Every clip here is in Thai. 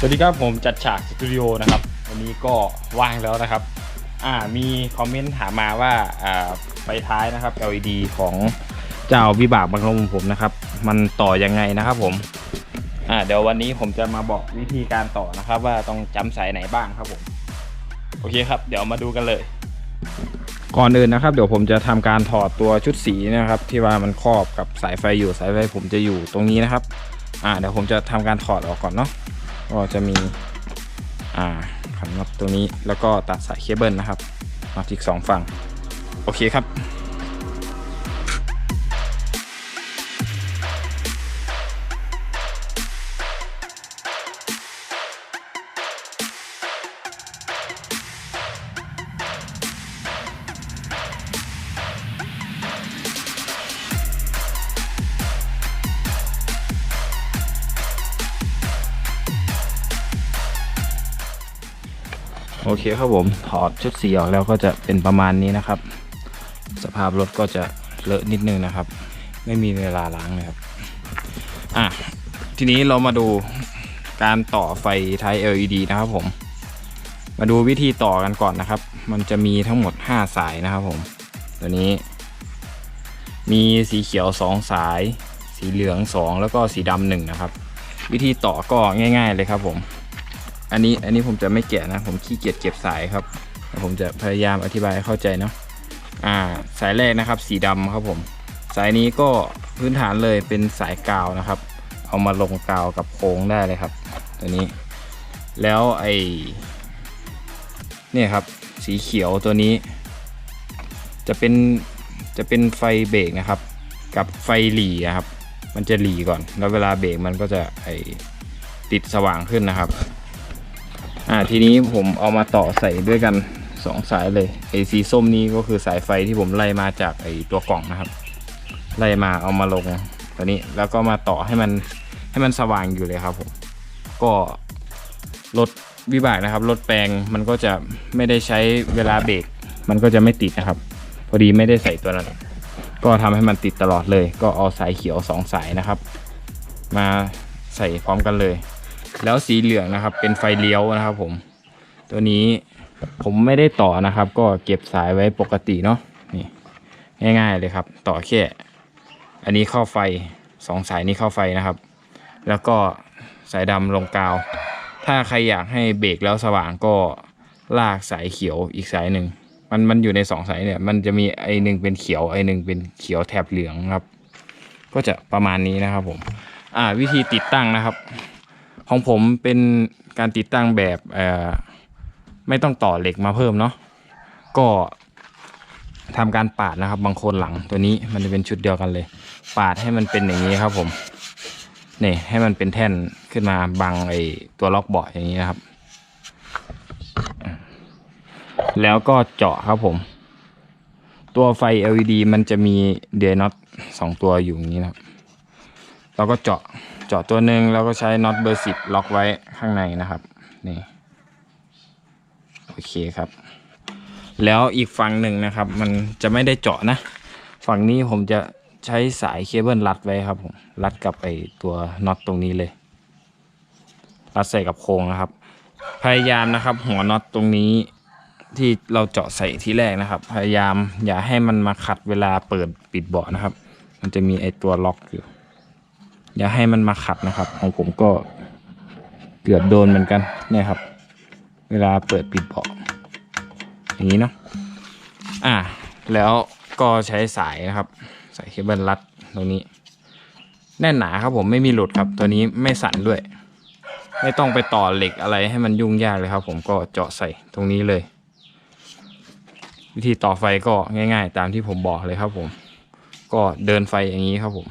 สวัสดีครับผมจัดฉากสตูดิโอนะครับวันนี้ก็ว่างแล้วนะครับ อ่ามีคอมเมนต์ถามมาว่าอ่าไฟท้ายนะครับ LED ของเจ้าวิบากบางลมผมนะครับ มันต่อยังไงนะครับผมอ่าเดี๋ยววันนี้ผมจะมาบอกวิธีการต่อนะครับ ว่าต้องจำสายไหนบ้างครับผม โอเคครับ เดี๋ยวมาดูกันเลย ก่อนอื่นนะครับ เดี๋ยวผมจะทำการถอดตัวชุดสีนะครับ ที่ว่ามันครอบกับสายไฟอยู่สายไฟผมจะอยู่ตรงนี้นะครับ อ่าเดี๋ยวผมจะทำการถอดออกก่อนเนาะ ก็จะมีอ่าขันน็อตตัวนี้แล้วก็ตัดสายเคเบิลนะครับน็อตอีกสองฝั่ง โอเคครับ โอเคครับผมถอดชุดสีออกแล้วก็จะเป็นประมาณนี้นะครับ สภาพรถก็จะเลอะนิดนึงนะครับ ไม่มีเวลาล้างเลยครับอะทีนี้เรามาดูการต่อไฟท้าย LED นะครับผม มาดูวิธีต่อกันก่อนนะครับ มันจะมีทั้งหมด 5 สายนะครับผม ตัวนี้ มีสีเขียว 2 สาย สีเหลือง 2 แล้วก็สีดำหนึ่งนะครับ วิธีต่อก็ง่าย ๆเลยครับผม อันนี้อันนี้ผมจะไม่แกะนะ ผมขี้เกียจเก็บสายครับผมจะพยายามอธิบายให้เข้าใจเนาะอ่า สายแรกนะครับ สีดำครับผม สายนี้ก็พื้นฐานเลยเป็นสายกาวนะครับ เอามาลงกาวกับโค้งได้เลยครับ ตัวนี้ แล้วไอเนี่ยครับ สีเขียวตัวนี้ จะเป็นจะเป็นไฟเบรกนะครับ กับไฟหลีอะครับ มันจะหลีก่อน แล้วเวลาเบรกมันก็จะไอติดสว่างขึ้นนะครับ อ่าทีนี้ผมเอามาต่อใส่ด้วยกัน 2 สายเลยไอสีส้มนี้ก็คือสายไฟที่ผมไล่มาจากไอตัวกล่องนะครับ ไล่มาเอามาลงตัวนี้แล้วก็มาต่อให้มันให้มันสว่างอยู่เลยครับผมก็รถวิบากนะครับรถแปลงมันก็จะไม่ได้ใช้เวลาเบรกมันก็จะไม่ติดนะครับ พอดีไม่ได้ใส่ตัวนั้น ก็ทำให้มันติดตลอดเลย ก็เอาสายเขียวสองสายนะครับ มาใส่พร้อมกันเลย แล้วสีเหลืองนะครับ เป็นไฟเลี้ยวนะครับ ผม ตัวนี้ผมไม่ได้ต่อนะครับ ก็เก็บสายไว้ปกติเนาะนี่ง่าย ๆเลยครับ ต่อแค่อันนี้เข้าไฟสองสายนี้เข้าไฟนะครับ แล้วก็สายดำลงกาว ถ้าใครอยากให้เบรกแล้วสว่างก็ลากสายเขียวอีกสายหนึ่งมันมันอยู่ในสองสายเนี่ย มันจะมีไอหนึ่งเป็นเขียวไอหนึ่งเป็นเขียวแถบเหลืองครับ ก็จะประมาณนี้นะครับผม อ่าวิธีติดตั้งนะครับ ของผมเป็นการติดตั้งแบบไม่ต้องต่อเหล็กมาเพิ่มเนาะก็ทำการปาดนะครับ บางคนหลังตัวนี้มันจะเป็นชุดเดียวกันเลย ปาดให้มันเป็นอย่างนี้ครับผมนี่ให้มันเป็นแท่นขึ้นมาบังไอตัวล็อกเบาะอย่างนี้นะครับ แล้วก็เจาะครับผม ตัวไฟ LED มันจะมีเดน็อตสองตัวอยู่อย่างนี้นะครับ เราก็เจาะ เจาะตัวหนึ่งแล้วก็ใช้น็อตเบอร์สิบล็อกไว้ข้างในนะครับนี่โอเคครับ แล้วอีกฝั่งหนึ่งนะครับ มันจะไม่ได้เจาะนะ ฝั่งนี้ผมจะใช้สายเคเบิลรัดไว้ครับผมรัดกับไอตัวน็อตตรงนี้เลย รัดใส่กับโครงนะครับ พยายามนะครับ หัวน็อตตรงนี้ที่เราเจาะใส่ที่แรกนะครับ พยายามอย่าให้มันมาขัดเวลาเปิดปิดเบาะนะครับ มันจะมีไอตัวล็อกอยู่ อย่าให้มันมาขัดนะครับ ของผมก็เกือบโดนเหมือนกันเนี่ยครับ เวลาเปิดปิดเบาะอย่างนี้เนาะอ่า แล้วก็ใช้สายนะครับ สายเคเบิลรัดตรงนี้ แน่นหนาครับผมไม่มีหลุดครับ ตัวนี้ไม่สั่นด้วย ไม่ต้องไปต่อเหล็กอะไรให้มันยุ่งยากเลยครับ ผมก็เจาะใส่ตรงนี้เลย วิธีต่อไฟก็ง่าย ๆ ตามที่ผมบอกเลยครับผม ก็เดินไฟอย่างนี้ครับผม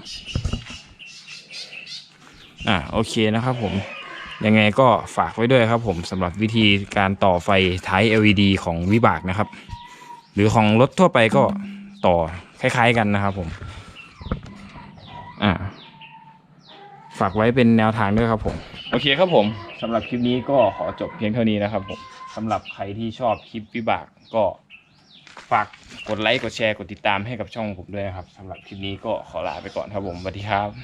อ่าโอเคนะครับผมยังไงก็ฝากไว้ด้วยครับผมสำหรับวิธีการต่อไฟท้าย LED ของวิบากนะครับ หรือของรถทั่วไปก็ต่อคล้ายๆกันนะครับผมอ่าฝากไว้เป็นแนวทางด้วยครับผม โอเคครับผมสำหรับคลิปนี้ก็ขอจบเพียงเท่านี้นะครับผมสำหรับใครที่ชอบคลิปวิบากก็ฝากกดไลค์กดแชร์กดติดตามให้กับช่องผมด้วยนะครับสำหรับคลิปนี้ก็ขอลาไปก่อนครับผมสวัสดีครับ